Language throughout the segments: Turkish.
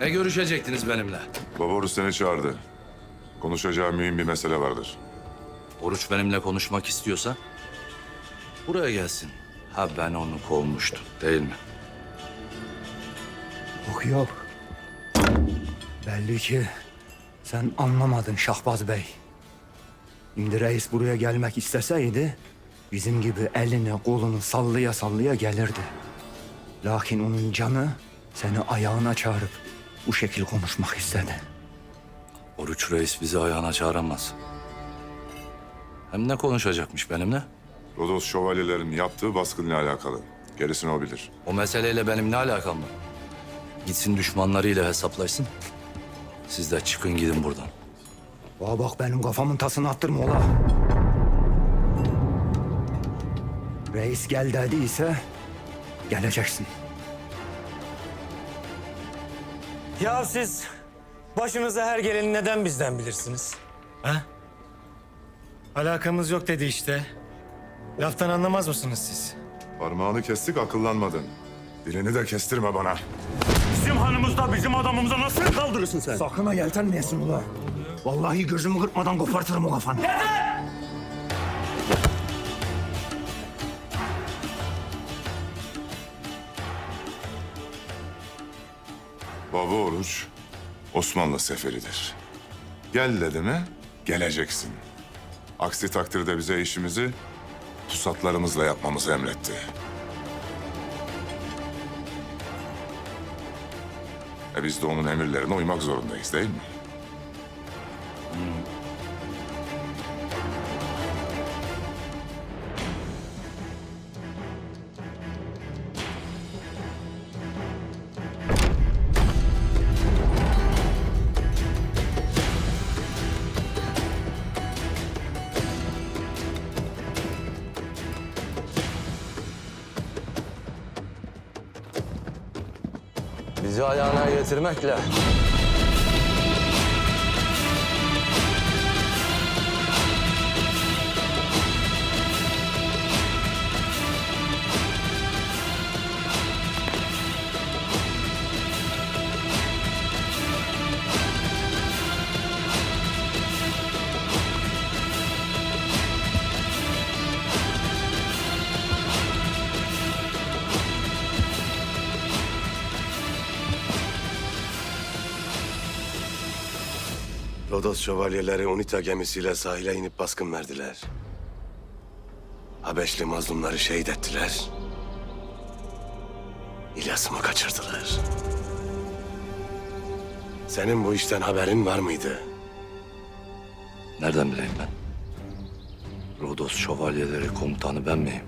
Ne görüşecektiniz benimle? Baba Oruç seni çağırdı. Konuşacağı mühim bir mesele vardır. Oruç benimle konuşmak istiyorsa buraya gelsin. Ha ben onu kovmuştum değil mi? Yok yok. Belli ki sen anlamadın Şahbaz Bey. Şimdi reis buraya gelmek isteseydi bizim gibi elini kolunu sallaya sallaya gelirdi. Lakin onun canı seni ayağına çağırıp bu şekil konuşmak istedi. Oruç reis bizi ayağına çağıramaz. Hem ne konuşacakmış benimle? Rodos şövalyelerin yaptığı baskınla alakalı. Gerisini o bilir. O meseleyle benim ne alakam var? Gitsin düşmanlarıyla hesaplaşsın. Siz de çıkın gidin buradan. Bana bak benim kafamın tasını attırma ola. Reis gel dediyse geleceksin. Ya siz başınıza her geleni neden bizden bilirsiniz? Ha? Alakamız yok dedi işte. Laftan anlamaz mısınız siz? Parmağını kestik akıllanmadın. Dilini de kestirme bana. Bizim hanımızda bizim adamımıza nasıl kaldırırsın sen? Sakın ha yeltenmeyesin ula. Vallahi gözümü kırpmadan kopartırım o kafanı. Baba Oruç Osmanlı seferidir. Gel dedi mi geleceksin. Aksi takdirde bize işimizi pusatlarımızla yapmamızı emretti. E biz de onun emirlerine uymak zorundayız değil mi? Bizi getirmekle Rodos şövalyeleri UNITA gemisiyle sahile inip baskın verdiler. Habeşli mazlumları şehit ettiler. İlyas'ımı kaçırdılar. Senin bu işten haberin var mıydı? nereden bileyim ben? Rodos şövalyeleri komutanı ben miyim?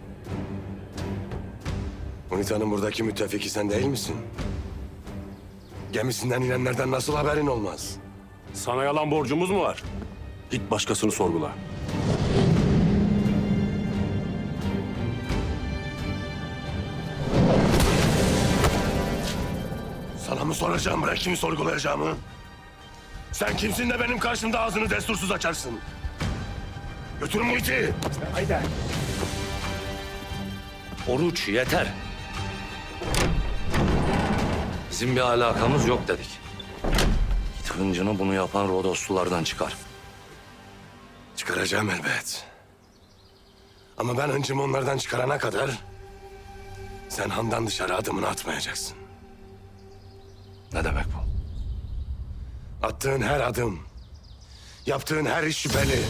UNITA'nın buradaki müttefiki sen değil misin? Gemisinden inenlerden nasıl haberin olmaz? Sana yalan borcumuz mu var? Git başkasını sorgula. Sana mı soracağım bırak kimi sorgulayacağımı? Sen kimsin de benim karşımda ağzını destursuz açarsın? Götür Muhit'i. Haydi. Oruç yeter. Bizim bir alakamız yok dedik. Git hıncını bunu yapan Rodoslulardan çıkar. Çıkaracağım elbet. Ama ben hıncımı onlardan çıkarana kadar... ...sen handan dışarı adımını atmayacaksın. Ne demek bu? Attığın her adım, yaptığın her iş şüpheli.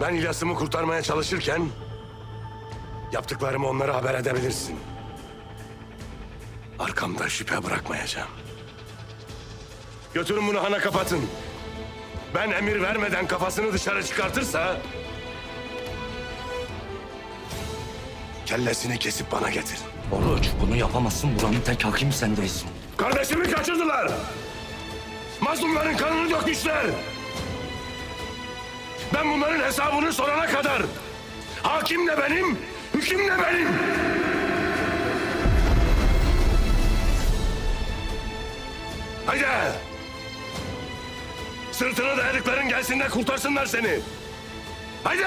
Ben İlyas'ımı kurtarmaya çalışırken... ...yaptıklarımı onlara haber edebilirsin. Arkamda şüphe bırakmayacağım. Götürün bunu hana kapatın. Ben emir vermeden kafasını dışarı çıkartırsa... ...kellesini kesip bana getir. Oruç bunu yapamazsın. Buranın tek hakimi sen değilsin. Kardeşimi kaçırdılar. Mazlumların kanını dökmüşler. Ben bunların hesabını sorana kadar hakim de benim, hüküm de benim. Sırtını dayadıkların gelsin de kurtarsınlar seni. Haydi.